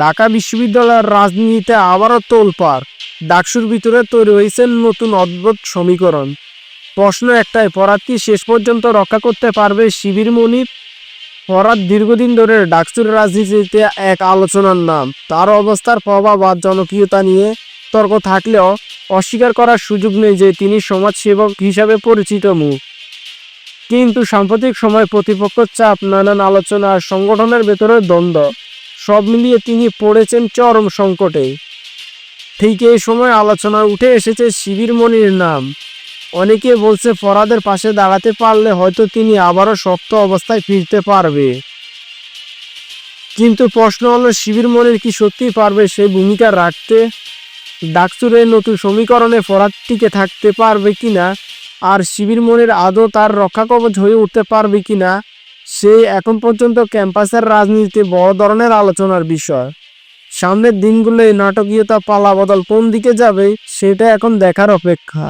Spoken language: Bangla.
ঢাকা বিশ্ববিদ্যালয়ের রাজনীতিতে আবারও তোলপাড়। ডাকসুর ভিতরে তৈরি হয়েছে নতুন অদ্ভুত সমীকরণ। প্রশ্ন একটাই, ফরাদ কি শেষ পর্যন্ত রক্ষা করতে পারবে শিবির মনির ফরাদ দীর্ঘদিন ধরে ডাকসুর রাজনীতিতে এক আলোচনার নাম। তার অবস্থার প্রভাব আর জনপ্রিয়তা নিয়ে তর্ক থাকলেও অস্বীকার করার সুযোগ নেই যে তিনি সমাজসেবক হিসাবে পরিচিত মুখ কিন্তু সাম্প্রতিক সময় প্রতিপক্ষ চাপ, নানান আলোচনা আর সংগঠনের ভেতরে দ্বন্দ্ব। সব মিলিয়ে তিনি পড়েছেন চরম সংকটে। ঠিক এই সময় আলোচনায় উঠে এসেছে শিবির মনির নাম। অনেকে বলছে ফরাদের পাশে দাঁড়াতে পারলে হয়তো তিনি আবারও শক্ত অবস্থায় ফিরতে পারবে। কিন্তু প্রশ্ন হলো, শিবির মনির কি সত্যিই পারবে সেই ভূমিকা রাখতে? ডাকসুরের নতুন সমীকরণে ফরাদ টিকে থাকতে পারবে কিনা? আর শিবির মনির আদৌ তার রক্ষা কবচ হয়ে উঠতে পারবে কিনা? সে এখন পর্যন্ত ক্যাম্পাসের রাজনীতিতে বড় ধরনের আলোচনার বিষয়। সামনের দিনগুলোয় নাটকীয়তা, পালা বদল কোন দিকে যাবে, সেটা এখন দেখার অপেক্ষা